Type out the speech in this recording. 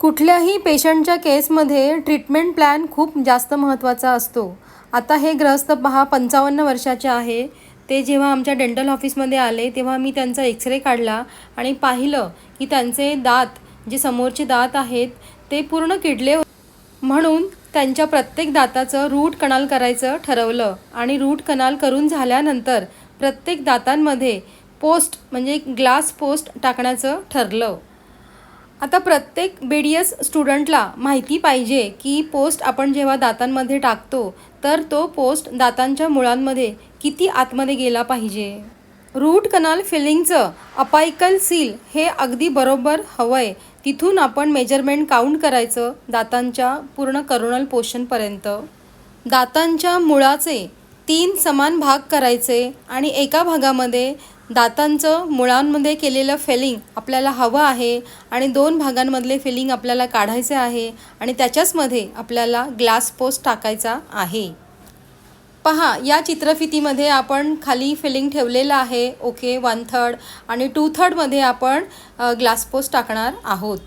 कुठल्याही पेशंटच्या केसमध्ये ट्रीटमेंट प्लॅन खूप जास्त महत्त्वाचा असतो. आता हे ग्रस्त पहा पंचावन्न वर्षाचे आहे. ते जेव्हा आमच्या डेंटल ऑफिसमध्ये आले तेव्हा मी त्यांचा एक्सरे काढला आणि पाहिलं की त्यांचे दात जे समोरचे दात आहेत ते पूर्ण किडले म्हणून त्यांच्या प्रत्येक दाताचं रूट कनाल करायचं ठरवलं आणि रूट कनाल करून झाल्यानंतर प्रत्येक दातांमध्ये पोस्ट म्हणजे ग्लास पोस्ट टाकण्याचं ठरलं. आता प्रत्येक बी डी एस स्टुडंटला माहिती पाहिजे की पोस्ट आपण जेव्हा दातांमध्ये टाकतो तर तो पोस्ट दातांच्या मुळांमध्ये किती आतमध्ये गेला पाहिजे? रूट कनाल फिलिंगचं अपायकल सील हे अगदी बरोबर हवं आहे तिथून आपण मेजरमेंट काउंट करायचं दातांच्या पूर्ण करोनल पोषणपर्यंत दातांच्या मुळाचे तीन समान भाग करायचे आणि एका भागामध्ये दातांचं मुळांमध्ये केलेलं फेलिंग आपल्याला हवं आहे आणि दोन भागांमधले फिलिंग आपल्याला काढायचे आहे आणि त्याच्याचमध्ये आपल्याला ग्लास पोस्ट टाकायचा आहे. पहा या चित्रफितीमध्ये आपण खाली फिलिंग ठेवलेलं आहे. ओके वन थर्ड आणि टू थर्डमध्ये आपण ग्लास पोस्ट टाकणार आहोत.